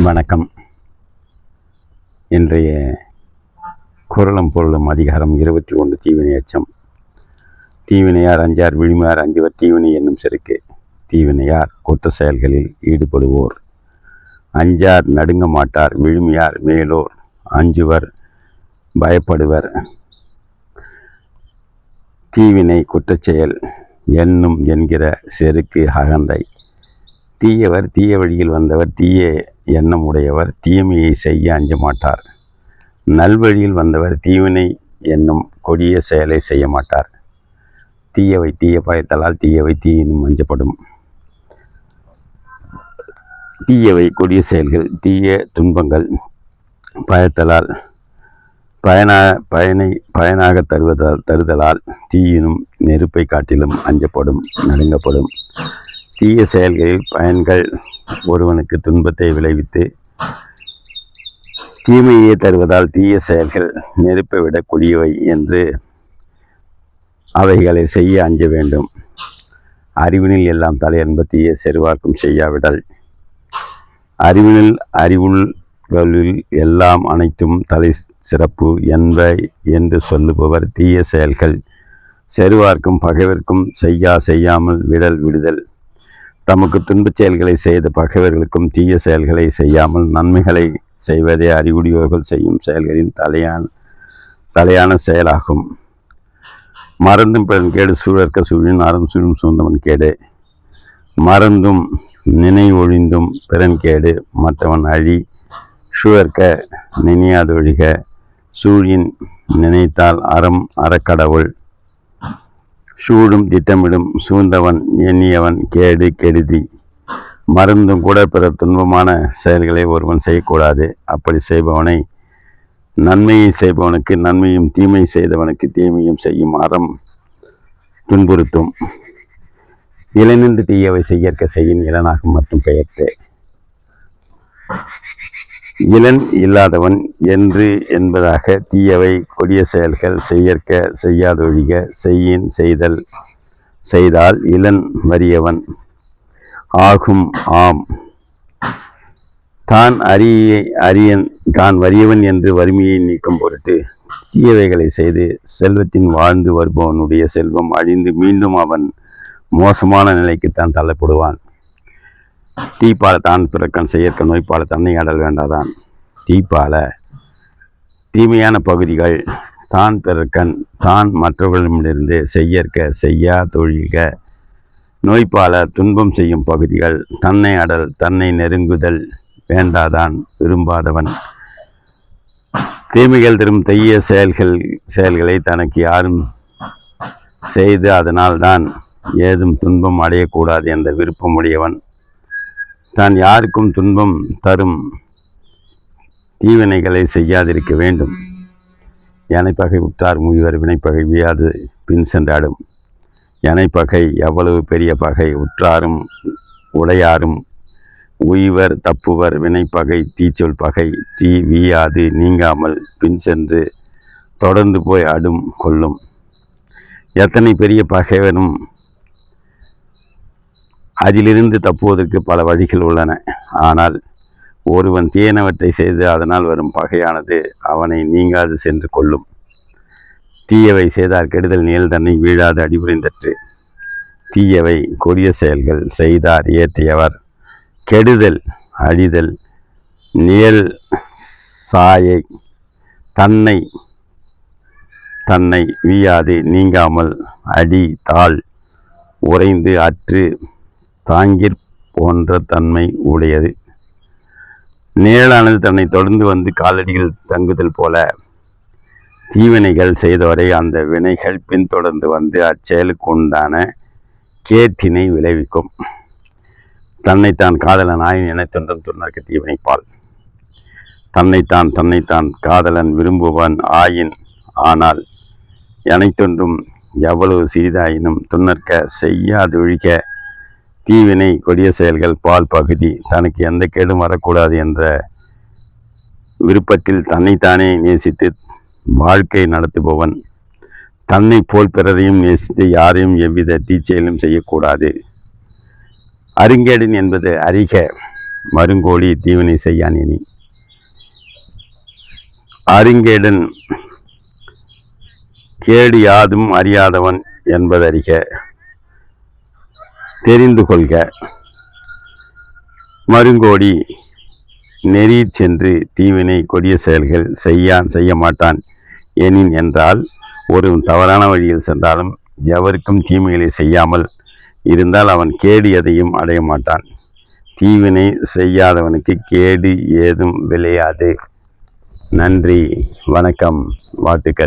வணக்கம். இன்றைய குரலும் பொருளும் அதிகாரம் இருபத்தி ஒன்று தீவினை அச்சம். தீவினையார் அஞ்சார் விழிமையார் அஞ்சுவர் தீவினை என்னும் செருக்கு. தீவினையார் குற்ற செயல்களில் ஈடுபடுவோர். அஞ்சார் நடுங்க மாட்டார் விழுமையார் மேலோர் அஞ்சுவர் பயப்படுவர். தீவினை குற்றச்செயல் என்னும் என்கிற செருக்கு அகந்தை. தீயவர் தீய வழியில் வந்தவர் தீய எண்ணம் உடையவர் தீமையை செய்ய அஞ்ச மாட்டார் நல்வழியில் வந்தவர் தீவினை என்னும் கொடிய செயலை செய்ய மாட்டார். தீயவை தீய பயத்தலால் தீயவை தீயினும் அஞ்சப்படும். தீயவை கொடிய செயல்கள் தீய துன்பங்கள் பயத்தலால் பயனா பயனை பயனாக தருவதால் தருதலால் தீயினும் நெருப்பை காட்டிலும் அஞ்சப்படும் நடுங்கப்படும். தீய செயல்களில் பயன்கள் ஒருவனுக்கு துன்பத்தை விளைவித்து தீமையே தருவதால் தீய செயல்கள் நெருப்பை விட கொடியவை என்று அவைகளை செய்ய அஞ்ச வேண்டும். அறிவினில் எல்லாம் தலையன்ப தீய செருவாக்கும் செய்யாவிடல். அறிவினில் அறிவுள்களில் எல்லாம் அனைத்தும் தலை சிறப்பு என்ப என்று சொல்லுபவர் தீய செயல்கள். செருவார்க்கும் பகைவர்க்கும் செய்யா செய்யாமல் விடல் விடுதல். தமக்கு துன்பச் செயல்களை செய்த பகைவர்களுக்கும் தீய செயல்களை செய்யாமல் நன்மைகளை செய்வதே அறிவுடையோர்கள் செய்யும் செயல்களின் தலையான தலையான செயலாகும். மறந்தும் பிறன் கேடு சூழற்க சூழின் அறம் சூழும் சூழ்ந்தவன் கேடு. மறந்தும் நினைவொழிந்தும் பிறன் கேடு மற்றவன் அழி சூழற்க நினையாதொழிக சூழின் நினைத்தால் அறம் அறக்கடவுள் சூடும் திட்டமிடும் சூழ்ந்தவன் எண்ணியவன் கேடு கெடுதி. மருந்தும் கூட பிற துன்பமான செயல்களை ஒருவன் செய்யக்கூடாது. அப்படி செய்பவனை நன்மையை செய்பவனுக்கு நன்மையும் தீமை செய்தவனுக்கு தீமையும் செய்யும் அறம் துன்புறுத்தும். இளநின்று தீயவை செய்யற்க செய்யின் இளனாகும் மற்றும் பெயர்த்தே. இளன் இல்லாதவன் என்று என்பதாக தீயவை கொடிய செயல்கள் செய்யற்க செய்யாதொழிக செய்யின் செய்தல் செய்தால் இளன் வறியவன். ஆகும் ஆம். தான் அரிய அரியன் தான் வறியவன் என்று வறுமையை நீக்கும் பொருட்டு தீயவைகளை செய்து செல்வத்தின் வாழ்ந்து வருபவனுடைய செல்வம் அழிந்து மீண்டும் அவன் மோசமான நிலைக்குத்தான் தள்ளப்படுவான். தீப்பால தான் பிறக்கன் செய்யற்க நோய்ப்பால தன்னை வேண்டாதான். தீப்பால தீமையான பகுதிகள் தான் பிறக்கன் தான் மற்றவர்களிடமிருந்து செய்யற்க செய்யா தொழில்க. நோய்ப்பால துன்பம் செய்யும் பகுதிகள் தன்னை அடல் தன்னை நெருங்குதல் வேண்டாதான் விரும்பாதவன். தீமைகள் தரும் தெய்ய செயல்கள் செயல்களை தனக்கு யாரும் செய்து அதனால்தான் ஏதும் துன்பம் அடையக்கூடாது என்ற விருப்பமுடையவன். தான் யாருக்கும் துன்பம் தரும் தீவினைகளை செய்யாதிருக்க வேண்டும். யானைப்பகை உற்றார் முயவர் வினைப்பகை வியாது பின் சென்றாடும். யானைப்பகை எவ்வளவு பெரிய பகை உற்றாரும் உடையாரும். உய்வர் தப்புவர் வினைப்பகை தீச்சொல் பகை தீ வீயாது நீங்காமல் பின் சென்று தொடர்ந்து போய் அடும் கொள்ளும் எத்தனை பெரிய பகைவனும் அதிலிருந்து தப்புவதற்கு பல வழிகள் உள்ளன. ஆனால் ஒருவன் தீயனவற்றை செய்து அதனால் வரும் பகையானது அவனை நீங்காது சென்று கொள்ளும். தீயவை செய்தார் கெடுதல் நிழல் தன்னை வீழாது அடிபுரிந்தற்று. தீயவை கொடிய செயல்கள் செய்தார் இயற்றியவர். கெடுதல் அழிதல் நிழல் சாயை தன்னை தன்னை வீயாது நீங்காமல் அடி தாள் உறைந்து அற்று தாங்கிற் போன்ற தன்மை உடையது. நிழலானது தன்னை தொடர்ந்து வந்து காலடிகள் தங்குதல் போல தீவினைகள் செய்தவரை அந்த வினைகள் பின்தொடர்ந்து வந்து அச்செயலுக்கு உண்டான கேட்டினை விளைவிக்கும். தன்னைத்தான் காதலன் ஆயின் இணைத்தொன்றும் துணர்க்க தீவினைப்பால். தன்னைத்தான் தன்னைத்தான் காதலன் விரும்புவன் ஆயின். ஆனால் எனத்தொன்றும் எவ்வளவு சிறிதாயினும் துணர்க்க செய்யாதொழிக தீவினை கொடிய செயல்கள் பால் பகுதி தனக்கு எந்த கேடும் வரக்கூடாது என்ற விருப்பத்தில் தன்னைத்தானே நேசித்து வாழ்க்கை நடத்துபவன். தன்னை போல் பிறரையும் நேசித்து யாரையும் எவ்வித தீச்செயலும் செய்யக்கூடாது. அருங்கேடன் என்பது அறிக மருங்கோழி தீவினை செய்யானினி அருங்கேடன் கேடு யாதும் அறியாதவன் என்பதறிக. தெரிந்து கொள்க. மருங்கோடி நெறி சென்று தீவினை கொடிய செயல்கள் செய்யான் செய்ய மாட்டான். எனின் என்றால் ஒரு தவறான வழியில் சென்றாலும் எவருக்கும் தீமைகளை செய்யாமல் இருந்தால் அவன் கேடு எதையும் அடைய மாட்டான். தீவினை செய்யாதவனுக்கு கேடு ஏதும் விளையாது. நன்றி வணக்கம் வாழ்த்துக்கள்.